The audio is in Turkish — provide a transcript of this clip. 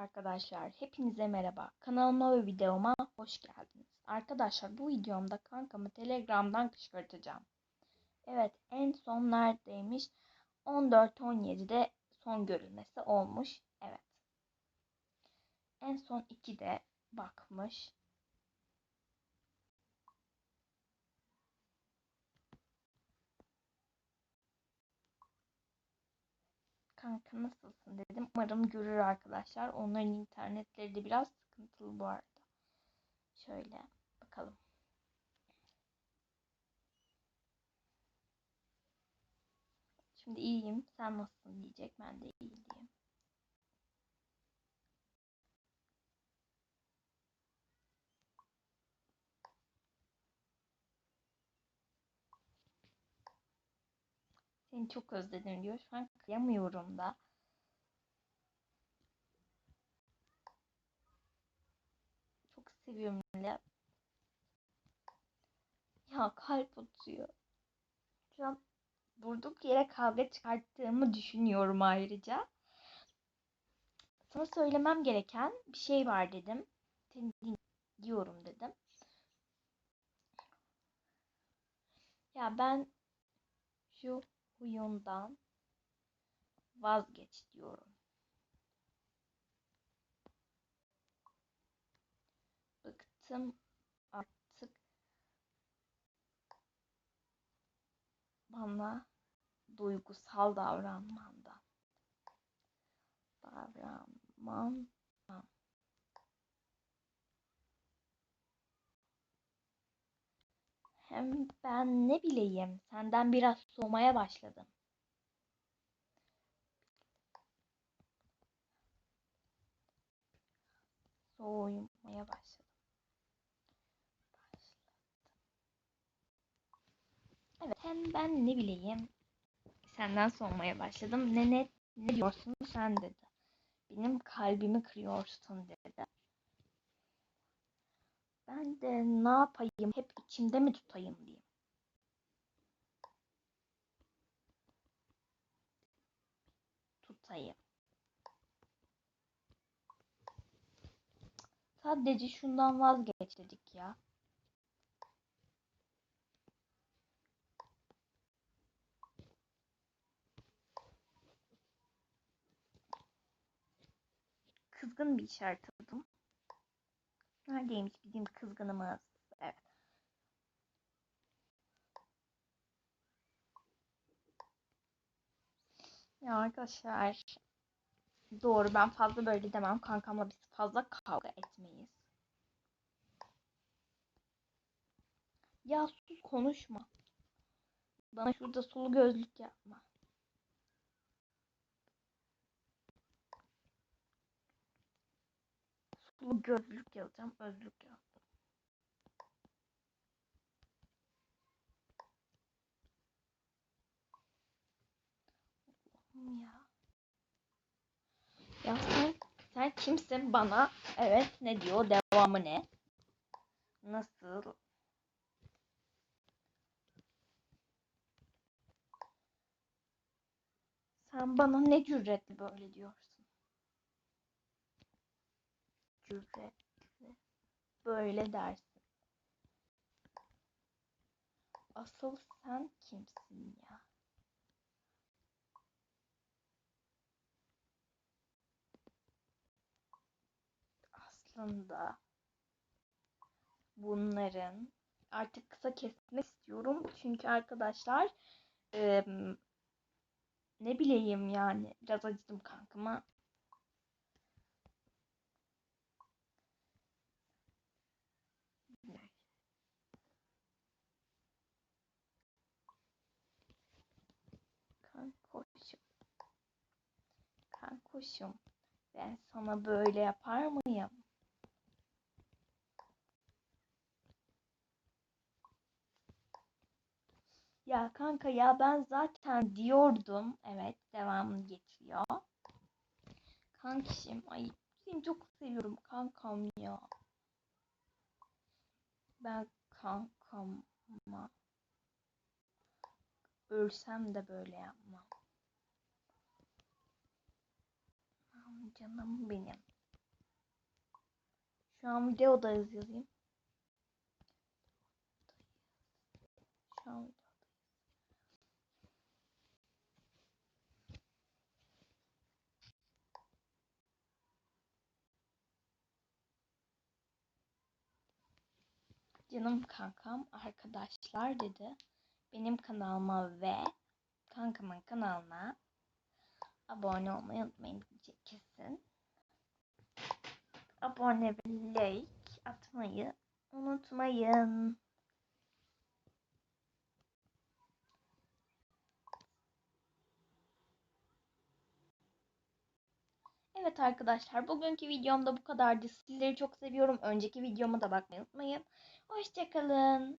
arkadaşlar, hepinize merhaba. Kanalıma ve videoma hoş geldiniz. Arkadaşlar bu videomda kankamı Telegram'dan kışkırtacağım. Evet, en son neredeymiş? 14-17'de son görülmesi olmuş. Evet. En son 2'de bakmış. Kanka nasılsın dedim. Umarım görür arkadaşlar. Onların internetleri de biraz sıkıntılı bu arada. Şöyle bakalım. Şimdi iyiyim. Sen nasılsın diyecek. Ben de iyiyim Seni çok özledim diyor. Şu an kıyamıyorum da. Çok seviyorum öyle. Ya kalp atıyor. Şu an durduk yere kavga çıkarttığımı düşünüyorum ayrıca. Sana söylemem gereken bir şey var dedim. Seni diyorum dedim. Ya ben şu huyundan vazgeç diyorum. Bıktım artık bana duygusal davranmandan. Davranman Hem ben ne bileyim senden biraz soğumaya başladım. Soğumaya başladım. Evet hem ben ne bileyim senden soğumaya başladım. Ne ne ne diyorsun sen dedi. Benim kalbimi kırıyorsun dedi. Ben de ne yapayım hep içimde mi tutayım diyeyim. Tutayım. Sadece şundan vazgeç dedik ya. Kızgın bir işaret aldım. Neredeymiş bizim kızgınımız? Evet. Ya arkadaşlar doğru ben fazla böyle demem kankamla biz fazla kavga etmeyiz. Ya sus konuşma. Bana şurada sulu gözlük yapma. Sulu gözlük yazacağım. Özlük yazdım. Ya. Ya sen, sen kimsin bana? Evet ne diyor? Devamı ne? Nasıl? Sen bana ne cüretle böyle diyorsun? Cüretle böyle dersin. Asıl sen kimsin ya? Aslında bunların artık kısa kesmek istiyorum. Çünkü arkadaşlar e, ne bileyim yani biraz acıdım kankama. Kankoşum. Kankoşum. Ben sana böyle yapar mıyım? Ya kanka ya ben zaten diyordum. Evet devamını getiriyor. Kankişim ay seni çok seviyorum kankam ya. Ben kankama ölsem de böyle yapmam. Canım benim. Şu an videodayız yazayım. Şu an Canım kankam arkadaşlar dedi. Benim kanalıma ve kankamın kanalına abone olmayı unutmayın kesin. Abone ve like atmayı unutmayın. Evet arkadaşlar bugünkü videom da bu kadardı. Sizleri çok seviyorum. Önceki videoma da bakmayı unutmayın. Hoşçakalın.